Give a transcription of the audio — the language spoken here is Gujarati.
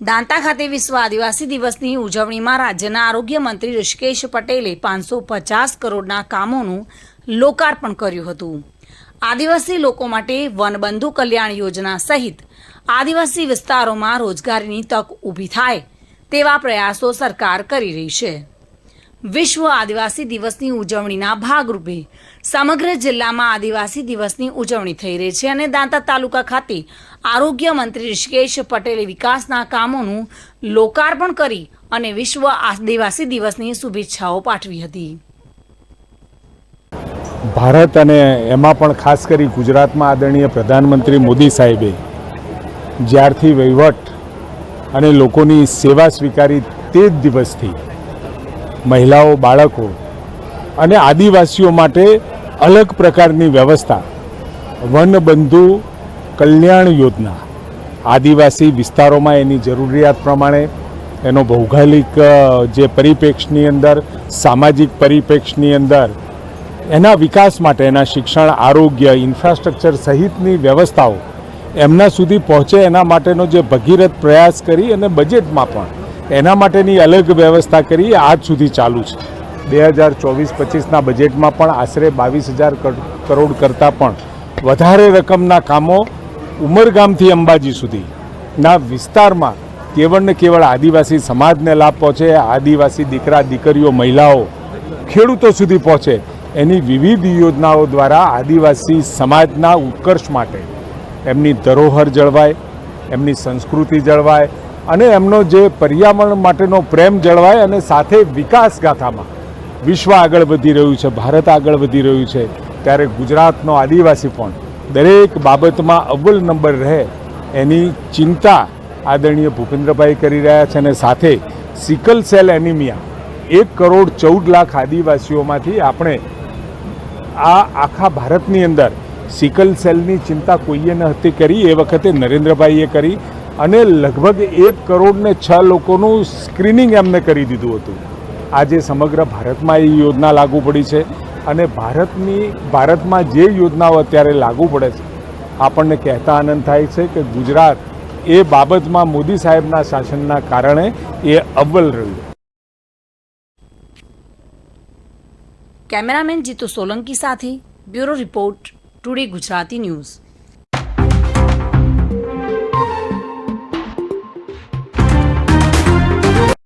દાંતા ખાતે વિશ્વ આદિવાસી દિવસની ઉજવણીમાં રાજ્યના આરોગ્ય મંત્રી ઋષિકેશ પટેલે પાંચસો પચાસ કરોડના કામોનું લોકાર્પણ કર્યું હતું. આદિવાસી લોકો માટે વનબંધુ કલ્યાણ યોજના સહિત આદિવાસી વિસ્તારોમાં રોજગારીની તક ઊભી થાય તેવા પ્રયાસો સરકાર કરી રહી છે. વિશ્વ આદિવાસી દિવસની ઉજવણીના ભાગરૂપે સમગ્ર જિલ્લામાં આદિવાસી દિવસની ઉજવણી થઈ રહી છે અને દાંતા તાલુકા ખાતે આરોગ્ય મંત્રી ઋષિકેશ પટેલે વિકાસના કામોનું લોકાર્પણ કરી અને વિશ્વ આદિવાસી દિવસની શુભેચ્છાઓ પાઠવી હતી. ભારત અને એમાં પણ ખાસ કરી ગુજરાતમાં આદરણીય પ્રધાનમંત્રી મોદી સાહેબે જ્યારથી વહીવટ અને લોકોની સેવા સ્વીકારી તે જ દિવસથી મહિલાઓ, બાળકો અને આદિવાસીઓ માટે અલગ પ્રકારની વ્યવસ્થા. વનબંધુ કલ્યાણ યોજના. આદિવાસી વિસ્તારોમાં એની જરૂરિયાત પ્રમાણે એનો ભૌગોલિક જે પરિપ્રેક્ષની અંદર, સામાજિક પરિપ્રેક્ષની અંદર, એના વિકાસ માટે એના શિક્ષણ, આરોગ્ય, ઇન્ફ્રાસ્ટ્રક્ચર સહિતની વ્યવસ્થાઓ એમના સુધી પહોંચે એના માટેનો જે ભગીરથ પ્રયાસ કરી અને બજેટમાં પણ એના માટેની અલગ વ્યવસ્થા કરી આજ સુધી ચાલુ છે. બે હજાર ચોવીસ પચીસના બજેટમાં પણ આશરે બાવીસ હજાર કરોડ કરતાં પણ વધારે રકમના કામો ઉમરગામથી અંબાજી સુધીના વિસ્તારમાં કેવળ ને કેવળ આદિવાસી સમાજને લાભ પહોંચે, આદિવાસી દીકરા, દીકરીઓ, મહિલાઓ ખેડૂતો સુધી પહોંચે એની વિવિધ યોજનાઓ દ્વારા આદિવાસી સમાજના ઉત્કર્ષ માટે એમની ધરોહર જળવાય, એમની સંસ્કૃતિ જળવાય અને એમનો જે પર્યાવરણ માટેનો પ્રેમ જળવાય અને સાથે વિકાસ ગાથામાં વિશ્વ આગળ વધી રહ્યું છે, ભારત આગળ વધી રહ્યું છે, ત્યારે ગુજરાતનો આદિવાસી પણ દરેક બાબતમાં અવ્વલ નંબર રહે એની ચિંતા આદરણીય ભૂપેન્દ્રભાઈ કરી રહ્યા છે અને સાથે સિકલ સેલ એનિમિયા, એક કરોડ ચૌદ લાખ આદિવાસીઓમાંથી આપણે આ આખા ભારતની અંદર સિકલ સેલની ચિંતા કોઈએ ન કરી, એ વખતે નરેન્દ્રભાઈએ કરી અને લગભગ એક કરોડને છ લોકોનું સ્ક્રીનિંગ એમને કરી દીધું હતું. આજે સમગ્ર ભારતમાં એ યોજના લાગુ પડી છે અને ભારતની, ભારતમાં જે યોજનાઓ અત્યારે લાગુ પડે છે, આપણને કહેતા આનંદ થાય છે કે ગુજરાત એ બાબતમાં મોદી સાહેબના શાસનના કારણે એ અવ્વલ રહ્યું. કેમેરામેન જીતુ સોલંકી સાથે bureau report today Gujarati news.